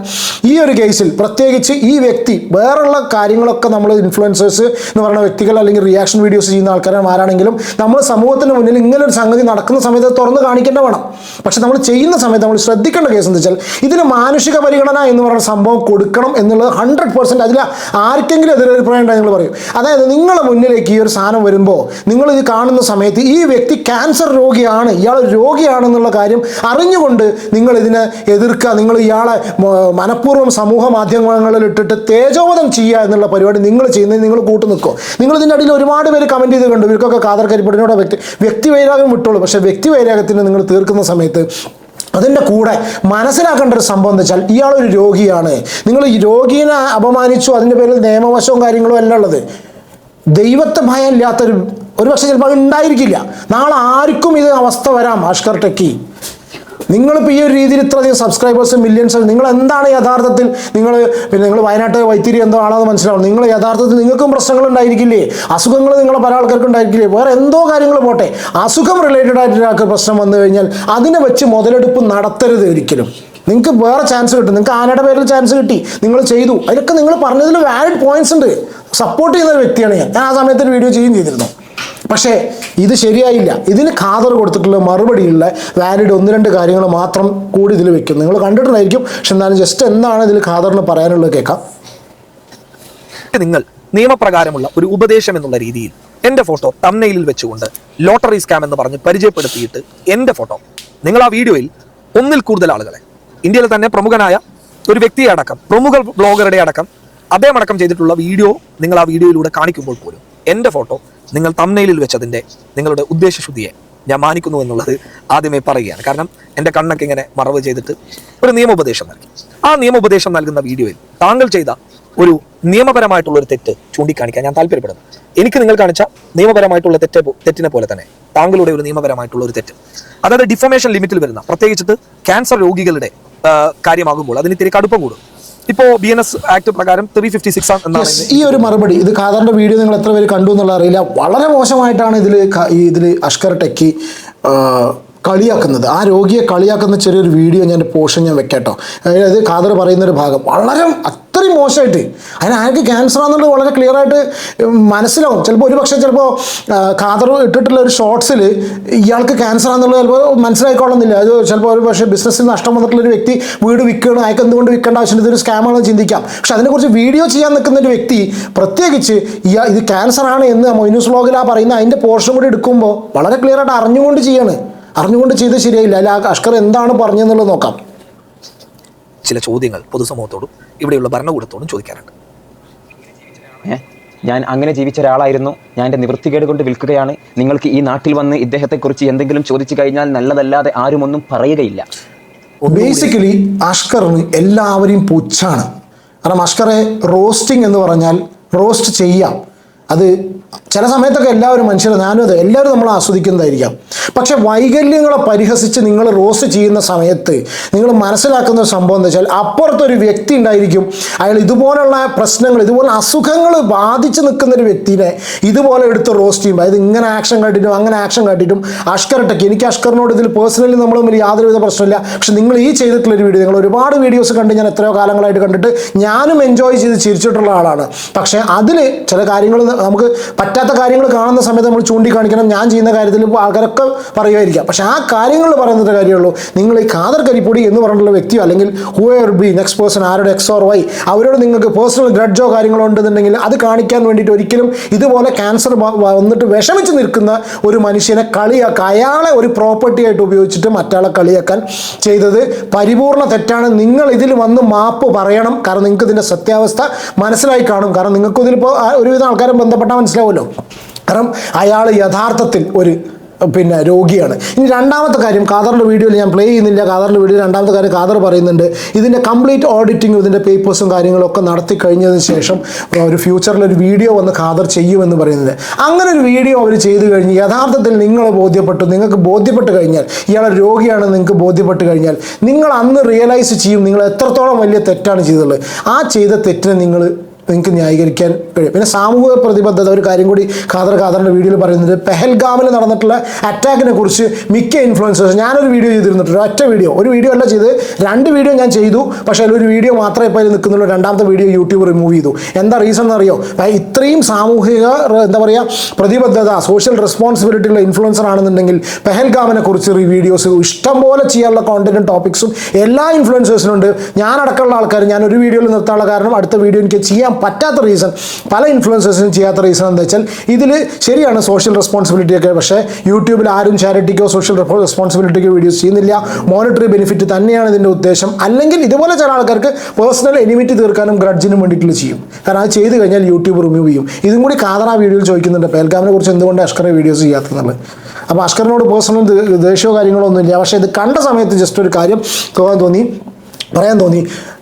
ഈ ഒരു കേസിൽ പ്രത്യേകിച്ച് ഈ വ്യക്തി വേറെയുള്ള കാര്യങ്ങളൊക്കെ നമ്മൾ ഇൻഫ്ലുവൻസേഴ്സ് എന്ന് പറയുന്ന വ്യക്തികൾ അല്ലെങ്കിൽ റിയാക്ഷൻ വീഡിയോസ് ചെയ്യുന്ന ആൾക്കാരും ആരാണെങ്കിലും നമ്മൾ സമൂഹത്തിന് മുന്നിൽ ഇങ്ങനെ ഒരു സംഗതി നടക്കുന്ന സമയത്ത് തുറന്ന് കാണിക്കേണ്ട വേണം. പക്ഷെ നമ്മൾ ചെയ്യുന്ന സമയത്ത് നമ്മൾ ശ്രദ്ധിക്കേണ്ട കേസ് എന്ന് വെച്ചാൽ ഇതിന് മാനുഷിക പരിഗണന എന്ന് പറയുന്ന സംഭവം കൊടുക്കണം എന്നുള്ളത് ഹൺഡ്രഡ് പെർസെന്റ് അതിൽ ആർക്കെങ്കിലും എതിരഭിപ്രായം ഉണ്ടായി നിങ്ങൾ പറയും. അതായത് നിങ്ങളുടെ മുന്നിലേക്ക് ഈ ഒരു സാധനം വരുമ്പോൾ നിങ്ങൾ ഇത് കാണുന്ന സമയത്ത് ഈ വ്യക്തി ക്യാൻസർ രോഗിയാണ് ഇയാൾ രോഗിയാണെന്നുള്ള കാര്യം അറിഞ്ഞുകൊണ്ട് നിങ്ങൾ ഇതിനെ എതിർക്കുക നിങ്ങൾ ഇയാളെ മനഃപൂർവം സമൂഹ മാധ്യമങ്ങളിൽ ഇട്ടിട്ട് തേജോവധം ചെയ്യുക എന്നുള്ള പരിപാടി നിങ്ങൾ ചെയ്യുന്നത് നിങ്ങൾ കൂട്ടു നിൽക്കുക നിങ്ങൾ ഇതിന്റെ അടിയിൽ ഒരുപാട് പേര് കമന്റ് ചെയ്ത് കണ്ടു. ഇവർക്കൊക്കെ കാതർ കരിപ്പടിനോട് വ്യക്തി വ്യക്തി വൈരാഗ്യം വിട്ടോളൂ. പക്ഷേ വ്യക്തി വൈരാഗ്യത്തിന് നിങ്ങൾ തീർക്കുന്ന സമയത്ത് അതിന്റെ കൂടെ മനസ്സിലാക്കേണ്ട ഒരു സംഭവം എന്ന് വെച്ചാൽ ഇയാളൊരു രോഗിയാണ്. നിങ്ങൾ ഈ രോഗീനെ അപമാനിച്ചു അതിന്റെ പേരിൽ നിയമവശവും കാര്യങ്ങളും എല്ലാം ഉള്ളത്. ദൈവത്തെ ഭയം ഇല്ലാത്തൊരു ഒരു പക്ഷേ ചിലപ്പോൾ ഉണ്ടായിരിക്കില്ല. നാളെ ആർക്കും ഇത് അവസ്ഥ വരാം ആഷ്കർ ടെക്കി. നിങ്ങളിപ്പോൾ ഈ ഒരു രീതിയിൽ ഇത്രയധികം സബ്സ്ക്രൈബേഴ്സും മില്യൺസും നിങ്ങൾ എന്താണ് യഥാർത്ഥത്തിൽ നിങ്ങൾ പിന്നെ നിങ്ങൾ വയനാട്ട് വൈത്തിരി എന്തോ ആണെന്ന് മനസ്സിലാവും നിങ്ങൾ യഥാർത്ഥത്തിൽ നിങ്ങൾക്കും പ്രശ്നങ്ങൾ ഉണ്ടായിരിക്കില്ലേ? അസുഖങ്ങൾ നിങ്ങളെ പല ആൾക്കാർക്കും ഉണ്ടായിരിക്കില്ലേ? വേറെ എന്തോ കാര്യങ്ങൾ പോട്ടെ. അസുഖം റിലേറ്റഡ് ആയിട്ട് ഒരാൾക്ക് പ്രശ്നം വന്നു കഴിഞ്ഞാൽ അതിനെ വെച്ച് മുതലെടുപ്പ് നടത്തരുത് ഒരിക്കലും. നിങ്ങൾക്ക് വേറെ ചാൻസ് കിട്ടും. നിങ്ങൾക്ക് ആനയുടെ പേരിൽ ചാൻസ് കിട്ടി. നിങ്ങൾ ചെയ്തു. അതിലൊക്കെ നിങ്ങൾ പറഞ്ഞതിൽ വാലിഡ് പോയിന്റ്സ് ഉണ്ട്. സപ്പോർട്ട് ചെയ്യുന്ന ഒരു വ്യക്തിയാണ് ഞാൻ. ഞാൻ ആ സമയത്ത് വീഡിയോ ചെയ്യുകയും ചെയ്തിരുന്നു. പക്ഷേ ഇത് ശരിയായില്ല. ഇതിന് ഖാദർ കൊടുത്തിട്ടുള്ള മറുപടിയുള്ള വാലിഡ് ഒന്ന് രണ്ട് കാര്യങ്ങൾ മാത്രം കൂടി ഇതിൽ വെക്കും. നിങ്ങൾ കണ്ടിട്ടുണ്ടായിരിക്കും. പക്ഷെ എന്നാലും ജസ്റ്റ് എന്താണ് ഇതിൽ ഖാദറിന് പറയാനുള്ളത് കേൾക്കാം. നിങ്ങൾ നിയമപ്രകാരമുള്ള ഒരു ഉപദേശം എന്നുള്ള രീതിയിൽ എന്റെ ഫോട്ടോ തമ്മനയിലിൽ വെച്ചുകൊണ്ട് ലോട്ടറി സ്കാം എന്ന് പറഞ്ഞ് പരിചയപ്പെടുത്തിയിട്ട് എന്റെ ഫോട്ടോ. നിങ്ങൾ ആ വീഡിയോയിൽ ഒന്നിൽ കൂടുതൽ ആളുകളെ ഇന്ത്യയിലെ തന്നെ പ്രമുഖനായ ഒരു വ്യക്തിയെ അടക്കം പ്രമുഖ ബ്ലോഗറുടെ അടക്കം അദ്ദേഹം അടക്കം ചെയ്തിട്ടുള്ള വീഡിയോ നിങ്ങൾ ആ വീഡിയോയിലൂടെ കാണിക്കുമ്പോൾ പോലും എന്റെ ഫോട്ടോ നിങ്ങൾ തമ്മനയിലിൽ വെച്ചതിന്റെ നിങ്ങളുടെ ഉദ്ദേശശുദ്ധിയെ ഞാൻ മാനിക്കുന്നു എന്നുള്ളത് ആദ്യമേ പറയുകയാണ്. കാരണം എന്റെ കണ്ണൊക്കെ ഇങ്ങനെ മറവ് ചെയ്തിട്ട് ഒരു നിയമോപദേശം നൽകി. ആ നിയമോപദേശം നൽകുന്ന വീഡിയോയിൽ താങ്കൾ ചെയ്ത ഒരു നിയമപരമായിട്ടുള്ള ഒരു തെറ്റ് ചൂണ്ടിക്കാണിക്കാൻ ഞാൻ താല്പര്യപ്പെടുന്നു. എനിക്ക് നിങ്ങൾ കാണിച്ച നിയമപരമായിട്ടുള്ള തെറ്റ് തെറ്റിനെ പോലെ തന്നെ താങ്കളുടെ ഒരു നിയമപരമായിട്ടുള്ള ഒരു തെറ്റ്. അതായത് ഡിഫമേഷൻ ലിമിറ്റിൽ വരുന്ന പ്രത്യേകിച്ചിട്ട് ക്യാൻസർ രോഗികളുടെ കാര്യമാകുമ്പോൾ അതിന് ഇത്തിരി കടുപ്പം കൂടും. ഇപ്പോ ബി എൻ എസ് ആക്ട് പ്രകാരം ത്രീ ഫിഫ്റ്റി സിക്സ് എന്നാണ് ഈ ഒരു മറുപടി ഇത് ഖാദറിന്റെ വീഡിയോ നിങ്ങൾ എത്ര പേര് കണ്ടു എന്നുള്ള അറിയില്ല. വളരെ മോശമായിട്ടാണ് ഇതിൽ ഇതിൽ അഷ്കർ ടെക്കി കളിയാക്കുന്നത്. ആ രോഗിയെ കളിയാക്കുന്ന ചെറിയൊരു വീഡിയോ ഞാൻ പോർഷൻ ഞാൻ വെക്കാട്ടോ. അതായത് ഖാദർ പറയുന്നൊരു ഭാഗം. വളരെ അത്രയും മോശമായിട്ട്. അതിന് ആർക്ക് ക്യാൻസർ ആണെന്നുള്ളത് വളരെ ക്ലിയർ ആയിട്ട് മനസ്സിലാവും. ചിലപ്പോൾ ഒരു പക്ഷേ ചിലപ്പോൾ ഖാദർ ഇട്ടിട്ടുള്ള ഒരു ഷോർട്സിൽ ഇയാൾക്ക് ക്യാൻസർ ആണെന്നുള്ളത് ചിലപ്പോൾ മനസ്സിലായിക്കോളുന്നില്ല അത് ചിലപ്പോൾ ഒരു പക്ഷേ ബിസിനസ്സിൽ നഷ്ടം വന്നിട്ടുള്ള ഒരു വ്യക്തി വീട് വിൽക്കണം അയാൾക്ക് എന്തുകൊണ്ട് വിൽക്കേണ്ട ആവശ്യമില്ല. ഇതൊരു സ്കാമാണെന്ന് ചിന്തിക്കാം. പക്ഷെ അതിനെക്കുറിച്ച് വീഡിയോ ചെയ്യാൻ നിൽക്കുന്ന ഒരു വ്യക്തി പ്രത്യേകിച്ച് ഇയാൾ ഇത് ക്യാൻസർ ആണ് എന്ന് മൊയ്നൂസ് വ്ളോഗിൽ ആ പറയുന്ന അതിന്റെ പോർഷൻ കൂടി എടുക്കുമ്പോൾ വളരെ ക്ലിയർ ആയിട്ട് അറിഞ്ഞുകൊണ്ട് ചെയ്യാണ്. അറിഞ്ഞുകൊണ്ട് ചെയ്ത് ശരിയായില്ല. അല്ല അഷ്കർ എന്താണ് പറഞ്ഞതെന്നുള്ളത് നോക്കാം. ചില ചോദ്യങ്ങൾ പൊതുസമൂഹത്തോടും ഇവിടെയുള്ള ഭരണകൂടത്തോടും ചോദിക്കാറുണ്ട്. ഞാൻ അങ്ങനെ ജീവിച്ച ഒരാളായിരുന്നു. ഞാൻ എന്റെ നിവൃത്തികേട് കൊണ്ട് വിൽക്കുകയാണ്. നിങ്ങൾക്ക് ഈ നാട്ടിൽ വന്ന് ഇദ്ദേഹത്തെക്കുറിച്ച് എന്തെങ്കിലും ചോദിച്ചു കഴിഞ്ഞാൽ നല്ലതല്ലാതെ ആരുമൊന്നും പറയുകയില്ല. ബേസിക്കലി അഷ്കറിന് എല്ലാവരെയും പുച്ഛാണ്. കാരണം അഷ്കറെ റോസ്റ്റിംഗ് എന്ന് പറഞ്ഞാൽ റോസ്റ്റ് ചെയ്യാം. അത് ചില സമയത്തൊക്കെ എല്ലാവരും മനുഷ്യർ ഞാനും അതെ. എല്ലാവരും നമ്മൾ ആസ്വദിക്കുന്നതായിരിക്കാം. പക്ഷെ വൈകല്യങ്ങളെ പരിഹസിച്ച് നിങ്ങൾ റോസ്റ്റ് ചെയ്യുന്ന സമയത്ത് നിങ്ങൾ മനസ്സിലാക്കുന്ന സംഭവം എന്താ വെച്ചാൽ അപ്പുറത്തൊരു വ്യക്തി ഉണ്ടായിരിക്കും. അയാൾ ഇതുപോലുള്ള പ്രശ്നങ്ങൾ ഇതുപോലെ അസുഖങ്ങൾ ബാധിച്ച് നിൽക്കുന്ന ഒരു വ്യക്തിനെ ഇതുപോലെ എടുത്ത് റോസ്റ്റ് ചെയ്യുമ്പോൾ അതായത് ഇങ്ങനെ ആക്ഷൻ കാട്ടിയിട്ടും അങ്ങനെ ആക്ഷൻ കാട്ടിയിട്ടും അഷ്കർ എനിക്ക് അഷ്കറിനോട് ഇതിൽ പേഴ്സണലി നമ്മൾ തമ്മിൽ യാതൊരുവിധ പ്രശ്നമില്ല. പക്ഷെ നിങ്ങൾ ഈ ചെയ്തിട്ടുള്ളൊരു വീഡിയോ നിങ്ങൾ ഒരുപാട് വീഡിയോസ് കണ്ട് ഞാൻ എത്രയോ കാലങ്ങളായിട്ട് കണ്ടിട്ട് ഞാനും എൻജോയ് ചെയ്ത് ചിരിച്ചിട്ടുള്ള ആളാണ്. പക്ഷേ അതിൽ ചില കാര്യങ്ങൾ നമുക്ക് പറ്റാത്ത കാര്യങ്ങൾ കാണുന്ന സമയത്ത് നമ്മൾ ചൂണ്ടിക്കാണിക്കണം. ഞാൻ ചെയ്യുന്ന കാര്യത്തിൽ ഇപ്പോൾ ആൾക്കാരൊക്കെ പറയുമായിരിക്കാം. പക്ഷേ ആ കാര്യങ്ങൾ പറയുന്നത് കാര്യമുള്ളൂ. നിങ്ങൾ ഈ കാതർ കരിപ്പൊടി എന്ന് പറഞ്ഞിട്ടുള്ള വ്യക്തിയോ അല്ലെങ്കിൽ who uh be next person ആരുടെ എക്സ് ഓർ വൈ അവരോട് നിങ്ങൾക്ക് പേഴ്സണൽ ഗ്രഡ്ജോ കാര്യങ്ങളോ ഉണ്ടെന്നുണ്ടെങ്കിൽ അത് കാണിക്കാൻ വേണ്ടിയിട്ട് ഒരിക്കലും ഇതുപോലെ ക്യാൻസർ വന്നിട്ട് വിഷമിച്ച് നിൽക്കുന്ന ഒരു മനുഷ്യനെ കളിയാക്കുക അയാളെ ഒരു പ്രോപ്പർട്ടി ആയിട്ട് ഉപയോഗിച്ചിട്ട് മറ്റാളെ കളിയാക്കാൻ ചെയ്തത് പരിപൂർണ തെറ്റാണ്. നിങ്ങൾ ഇതിൽ വന്ന് മാപ്പ് പറയണം. കാരണം നിങ്ങൾക്ക് ഇതിന്റെ സത്യാവസ്ഥ മനസ്സിലായി കാണും. കാരണം നിങ്ങൾക്ക് ഇതിലിപ്പോൾ ഒരുവിധം ആൾക്കാരും ബന്ധപ്പെട്ടാൽ മനസ്സിലാവുമല്ലോ. കാരണം അയാൾ യഥാർത്ഥത്തിൽ ഒരു പിന്നെ രോഗിയാണ്. ഇനി രണ്ടാമത്തെ കാര്യം ഖാദറിന്റെ വീഡിയോയിൽ ഞാൻ പ്ലേ ചെയ്യുന്നില്ല. ഖാദറിന്റെ വീഡിയോയിൽ രണ്ടാമത്തെ കാര്യം ഖാദർ പറയുന്നുണ്ട്. ഇതിന്റെ കംപ്ലീറ്റ് ഓഡിറ്റിങ്ങും ഇതിന്റെ പേപ്പേഴ്സും കാര്യങ്ങളൊക്കെ നടത്തി കഴിഞ്ഞതിന് ശേഷം ഒരു ഫ്യൂച്ചറിൽ ഒരു വീഡിയോ വന്ന് ഖാദർ ചെയ്യുമെന്ന് പറയുന്നത്. അങ്ങനെ ഒരു വീഡിയോ അവർ ചെയ്തു കഴിഞ്ഞ് യഥാർത്ഥത്തിൽ നിങ്ങൾ ബോധ്യപ്പെട്ടു. നിങ്ങൾക്ക് ബോധ്യപ്പെട്ട് കഴിഞ്ഞാൽ ഇയാൾ രോഗിയാണെന്ന് നിങ്ങൾക്ക് ബോധ്യപ്പെട്ട് കഴിഞ്ഞാൽ നിങ്ങൾ അന്ന് റിയലൈസ് ചെയ്യും നിങ്ങൾ എത്രത്തോളം വലിയ തെറ്റാണ് ചെയ്തത്. ആ ചെയ്ത തെറ്റിനെ നിങ്ങൾ നിങ്ങൾക്ക് ന്യായീകരിക്കാൻ കഴിയും. പിന്നെ സാമൂഹിക പ്രതിബദ്ധത ഒരു കാര്യം കൂടി ഖാദർ ഖാദറിന്റെ വീഡിയോയിൽ പറയുന്നത് പെഹൽഗാമിൽ നടന്നിട്ടുള്ള അറ്റാക്കിനെ കുറിച്ച് മിക്ക ഇൻഫ്ലുവൻസേഴ്സ് ഞാനൊരു വീഡിയോ ചെയ്തിരുന്നിട്ട് ഒറ്റ വീഡിയോ ഒരു വീഡിയോ അല്ല ചെയ്ത് രണ്ട് വീഡിയോ ഞാൻ ചെയ്തു. പക്ഷേ അതിലൊരു വീഡിയോ മാത്രമേ ഇപ്പോൾ നിൽക്കുന്നുള്ളൂ. രണ്ടാമത്തെ വീഡിയോ യൂട്യൂബ് റിമൂവ് ചെയ്തു. എന്താ റീസൺ എന്നറിയോ? ഇത്രയും സാമൂഹിക എന്താ പറയുക പ്രതിബദ്ധത സോഷ്യൽ റെസ്പോൺസിബിലിറ്റി ഉള്ള ഇൻഫ്ലുവൻസർ ആണെന്നുണ്ടെങ്കിൽ പെഹൽഗാമിനെ കുറിച്ച് വീഡിയോസ് ഇഷ്ടംപോലെ ചെയ്യാനുള്ള കോണ്ടന്റും ടോപ്പിക്സും എല്ലാ ഇൻഫ്ലുവൻസേഴ്സിനുണ്ട് ഞാൻ അടക്കമുള്ള ആൾക്കാർ ഞാൻ ഒരു വീഡിയോയിൽ നിർത്താനുള്ള കാരണം അടുത്ത വീഡിയോ എനിക്ക് ചെയ്യാൻ പറ്റാത്ത റീസൺ പല ഇൻഫ്ലുവൻസേഴ്സിനും ചെയ്യാത്ത റീസൺ എന്താ വെച്ചാൽ ഇതിൽ ശരിയാണ് സോഷ്യൽ റെസ്പോൺസിബിലിറ്റി ഒക്കെ. പക്ഷേ യൂട്യൂബിൽ ആരും ചാരിറ്റിക്കോ സോഷ്യൽ റെസ്പോൺസിബിലിറ്റിക്കോ വീഡിയോസ് ചെയ്യുന്നില്ല. മോണിറ്ററി ബെനിഫിറ്റ് തന്നെയാണ് ഇതിന്റെ ഉദ്ദേശം. അല്ലെങ്കിൽ ഇതുപോലെ ചില ആൾക്കാർക്ക് പേഴ്സണൽ എനിമിറ്റി തീർക്കാനും ഗ്രഡ്ജിനും വേണ്ടിയിട്ടുള്ള ചെയ്യും. കാരണം അത് ചെയ്ത് കഴിഞ്ഞാൽ യൂട്യൂബ് റിമൂവ് ചെയ്യും. ഇതും കൂടി കാതറ വീഡിയോയിൽ ചോദിക്കുന്നുണ്ട്. പേൽഗാമിനെ കുറിച്ച് എന്തുകൊണ്ട് അഷ്കറെ വീഡിയോസ് ചെയ്യാത്തതെന്നുള്ളത്. അപ്പോൾ അഷ്കറിനോട് പേഴ്സണൽ ദേഷ്യമോ കാര്യങ്ങളോ ഒന്നുമില്ല. പക്ഷേ ഇത് കണ്ട സമയത്ത് ജസ്റ്റ് ഒരു കാര്യം തോന്നാൻ തോന്നി. പറയാൻ തോന്നി.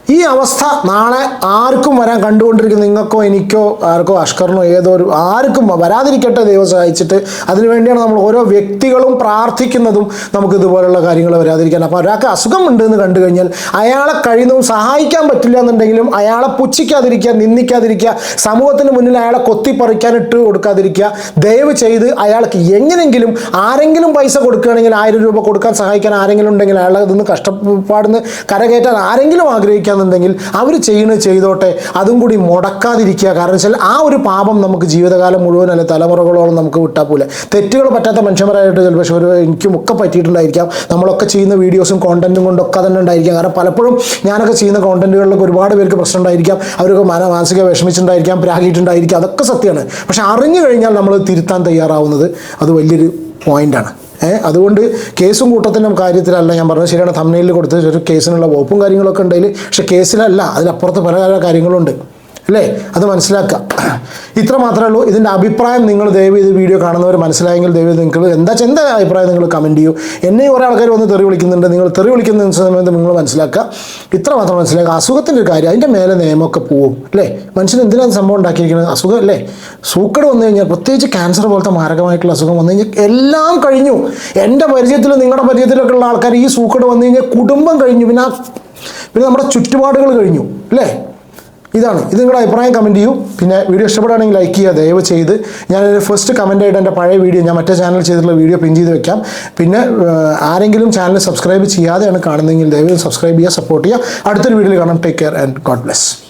ഈ അവസ്ഥ നാളെ ആർക്കും വരാൻ കണ്ടുകൊണ്ടിരിക്കുന്ന നിങ്ങൾക്കോ എനിക്കോ ആർക്കോ അഷ്കറിനോ ഏതോ ഒരു ആർക്കും വരാതിരിക്കട്ടെ ദൈവം സഹായിച്ചിട്ട് അതിനുവേണ്ടിയാണ് നമ്മൾ ഓരോ വ്യക്തികളും പ്രാർത്ഥിക്കുന്നതും നമുക്ക് ഇതുപോലുള്ള കാര്യങ്ങൾ വരാതിരിക്കാൻ. അപ്പോൾ ഒരാൾക്ക് അസുഖമുണ്ട് എന്ന് കണ്ടു കഴിഞ്ഞാൽ അയാളെ കഴിയുന്നതും സഹായിക്കാൻ പറ്റില്ല എന്നുണ്ടെങ്കിലും അയാളെ പുച്ഛിക്കാതിരിക്കുക നിന്ദിക്കാതിരിക്കുക സമൂഹത്തിന് മുന്നിൽ അയാളെ കൊത്തിപ്പറിക്കാൻ ഇട്ട് കൊടുക്കാതിരിക്കുക ദയവ് ചെയ്ത് അയാൾക്ക് എങ്ങനെങ്കിലും ആരെങ്കിലും പൈസ കൊടുക്കുകയാണെങ്കിൽ ആയിരം രൂപ കൊടുക്കാൻ സഹായിക്കാൻ ആരെങ്കിലും ഉണ്ടെങ്കിൽ അയാളെ ഇതൊന്ന് കഷ്ടപ്പാടുന്ന് കരകയറ്റാൻ ആരെങ്കിലും ആഗ്രഹിക്കാന്നുണ്ടെങ്കിൽ അവർ ചെയ്യണത് ചെയ്തോട്ടെ. അതും കൂടി മുടക്കാതിരിക്കുക. കാരണം വെച്ചാൽ ആ ഒരു പാപം നമുക്ക് ജീവിതകാലം മുഴുവൻ അല്ലെ തലമുറകളോളം നമുക്ക് വിട്ടാൽ പോലെ തെറ്റുകൾ പറ്റാത്ത മനുഷ്യന്മാരായിട്ട് ചിലപ്പോൾ ഒരു എനിക്കും ഒക്കെ പറ്റിയിട്ടുണ്ടായിരിക്കാം. നമ്മളൊക്കെ ചെയ്യുന്ന വീഡിയോസും കോണ്ടന്റും കൊണ്ടൊക്കെ തന്നെ ഉണ്ടായിരിക്കാം. കാരണം പലപ്പോഴും ഞാനൊക്കെ ചെയ്യുന്ന കോണ്ടന്റുകളിലൊക്കെ ഒരുപാട് പേർക്ക് പ്രശ്നം ഉണ്ടായിരിക്കാം. അവരൊക്കെ മന മാനസിക വിഷമിച്ചിട്ടുണ്ടായിരിക്കാം പ്രാഗിയിട്ടുണ്ടായിരിക്കാം അതൊക്കെ സത്യമാണ്. പക്ഷെ അറിഞ്ഞു കഴിഞ്ഞാൽ നമ്മൾ തിരുത്താൻ തയ്യാറാവുന്നത് അത് വലിയൊരു പോയിന്റാണ് ഏഹ് അതുകൊണ്ട് കേസും കൂട്ടത്തിന്റെ കാര്യത്തിലല്ല ഞാൻ പറഞ്ഞത്. ശരിയാണ് തമ്മിലിൽ കൊടുത്ത് ഒരു കേസിനുള്ള വകുപ്പും കാര്യങ്ങളൊക്കെ ഉണ്ടെങ്കിൽ പക്ഷെ കേസിലല്ല അതിലപ്പുറത്ത് പല പല കാര്യങ്ങളുണ്ട്. അല്ലേ? അത് മനസ്സിലാക്കുക. ഇത്ര മാത്രമേ ഉള്ളൂ. ഇതിന്റെ അഭിപ്രായം നിങ്ങൾ ദയവ് ഇത് വീഡിയോ കാണുന്നവർ മനസ്സിലായെങ്കിൽ ദയവ് നിങ്ങൾ എന്താ ചെന്ത അഭിപ്രായം നിങ്ങൾ കമന്റ് ചെയ്യൂ. എന്നെ കുറേ ആൾക്കാർ വന്ന് തെറി വിളിക്കുന്നുണ്ട്. നിങ്ങൾ തെറി വിളിക്കുന്ന സമയത്ത് നിങ്ങൾ മനസ്സിലാക്കുക. ഇത്ര മാത്രം മനസ്സിലാക്കുക. അസുഖത്തിന്റെ ഒരു കാര്യം അതിന്റെ മേലെ നിയമമൊക്കെ പോവും. അല്ലേ? മനുഷ്യൻ എന്തിനാണ് സംഭവം ഉണ്ടാക്കിയിരിക്കുന്നത്? അസുഖം അല്ലേ? സൂക്കട് വന്നു കഴിഞ്ഞാൽ പ്രത്യേകിച്ച് ക്യാൻസർ പോലത്തെ മാരകമായിട്ടുള്ള അസുഖം വന്നു കഴിഞ്ഞാൽ എല്ലാം കഴിഞ്ഞു. എന്റെ പരിചയത്തിലും നിങ്ങളുടെ പരിചയത്തിലൊക്കെ ഉള്ള ആൾക്കാർ ഈ സൂക്കട് വന്നു കഴിഞ്ഞാൽ കുടുംബം കഴിഞ്ഞു. പിന്നെ പിന്നെ നമ്മുടെ ചുറ്റുപാടുകൾ കഴിഞ്ഞു. അല്ലേ? ഇതാണ്. ഇത് നിങ്ങളുടെ അഭിപ്രായം കമന്റ് ചെയ്യൂ. പിന്നെ വീഡിയോ ഇഷ്ടപ്പെടുകയാണെങ്കിൽ ലൈക്ക് ചെയ്യുക ദയവ് ചെയ്ത്. ഞാൻ ഫസ്റ്റ് കമന്റ് ആയിട്ട് എന്റെ പഴയ വീഡിയോ ഞാൻ മറ്റേ ചാനൽ ചെയ്തിട്ടുള്ള വീഡിയോ പിൻ ചെയ്ത് വെക്കാം. പിന്നെ ആരെങ്കിലും ചാനൽ സബ്സ്ക്രൈബ് ചെയ്യാതെയാണ് കാണുന്നതെങ്കിൽ ദയവ് സബ്സ്ക്രൈബ് ചെയ്യുക സപ്പോർട്ട് ചെയ്യുക. അടുത്തൊരു വീഡിയോയിൽ കാണാം. Take care and God bless